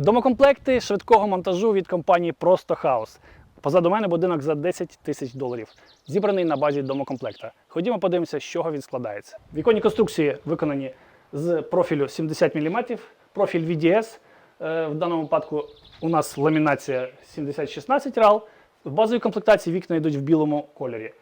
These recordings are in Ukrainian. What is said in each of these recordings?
Домокомплекти швидкого монтажу від компанії Просто Хаус. Позаду мене будинок за 10 тисяч доларів, зібраний на базі домокомплекта. Ходімо подивимося, з чого він складається. Віконні конструкції виконані з профілю 70 мм, профіль VDS. Е, В даному випадку у нас ламінація 7016 RAL. В базовій комплектації вікна йдуть в білому кольорі.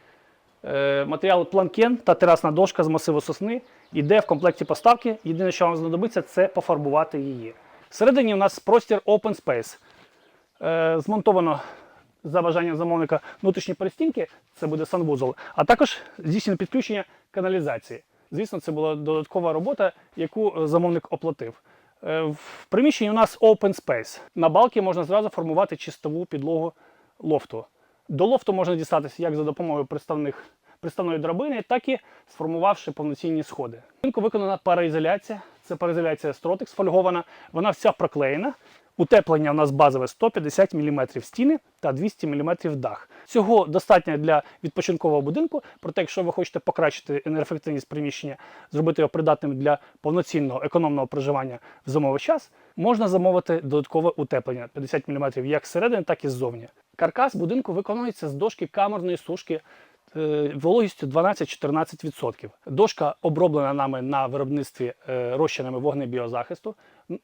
Е, Матеріал планкен та терасна дошка з масиву сосни йде в комплекті поставки. Єдине, що вам знадобиться, це пофарбувати її. Всередині у нас простір Open Space. Е, Змонтовано за бажанням замовника внутрішні перестінки, це буде санвузол, а також здійснено підключення каналізації. Звісно, це була додаткова робота, яку е, замовник оплатив. Е, В приміщенні у нас Open Space. На балки можна зразу формувати чистову підлогу лофту. До лофту можна дістатися як за допомогою приставних, приставної драбини, так і сформувавши повноцінні сходи. Виконана пароізоляція. Це пароізоляція стротик сфольгована. Вона вся проклеєна. Утеплення у нас базове 150 мм стіни та 200 мм дах. Цього достатньо для відпочинкового будинку. Проте, якщо ви хочете покращити енергоефективність приміщення, зробити його придатним для повноцінного економного проживання в зимовий час, можна замовити додаткове утеплення 50 мм як зсередини, так і ззовні. Каркас будинку виконується з дошки камерної сушки вологістю 12-14%. Дошка оброблена нами на виробництві е, розчинами вогнебіозахисту.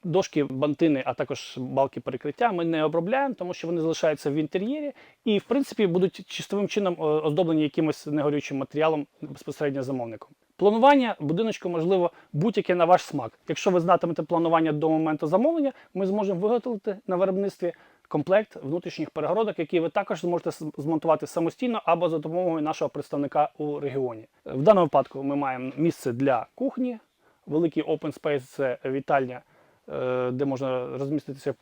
Дошки, бантини, а також балки перекриття ми не обробляємо, тому що вони залишаються в інтер'єрі і, в принципі, будуть чистовим чином е, оздоблені якимось негорючим матеріалом безпосередньо замовником. Планування будиночку можливо будь-яке на ваш смак. Якщо ви знатимете планування до моменту замовлення, ми зможемо виготовити на виробництві комплект внутрішніх перегородок, які ви також зможете змонтувати самостійно або за допомогою нашого представника у регіоні. В даному випадку ми маємо місце для кухні, великий open space це вітальня, е, де можна розміститися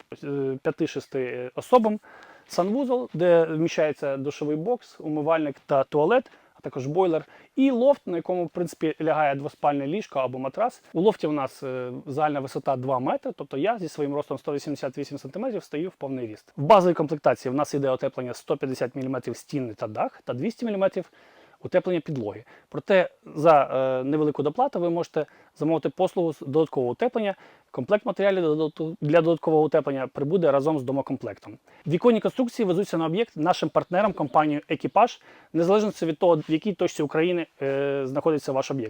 5-6 особам, санвузол, де вміщається душовий бокс, умивальник та туалет. А також бойлер і лофт, на якому в принципі лягає двоспальне ліжко або матрас. У лофті у нас е, загальна висота 2 метри, тобто я зі своїм ростом 188 см стою в повний ріст. В базовій комплектації в нас іде отеплення 150 мм стіни та дах та 200 мм утеплення підлоги. Проте за е, невелику доплату ви можете замовити послугу з додаткового утеплення. Комплект матеріалів для додаткового утеплення прибуде разом з домокомплектом. Віконні конструкції везуться на об'єкт нашим партнером компанією Екіпаж, незалежно від того, в якій точці України е, знаходиться ваш об'єкт.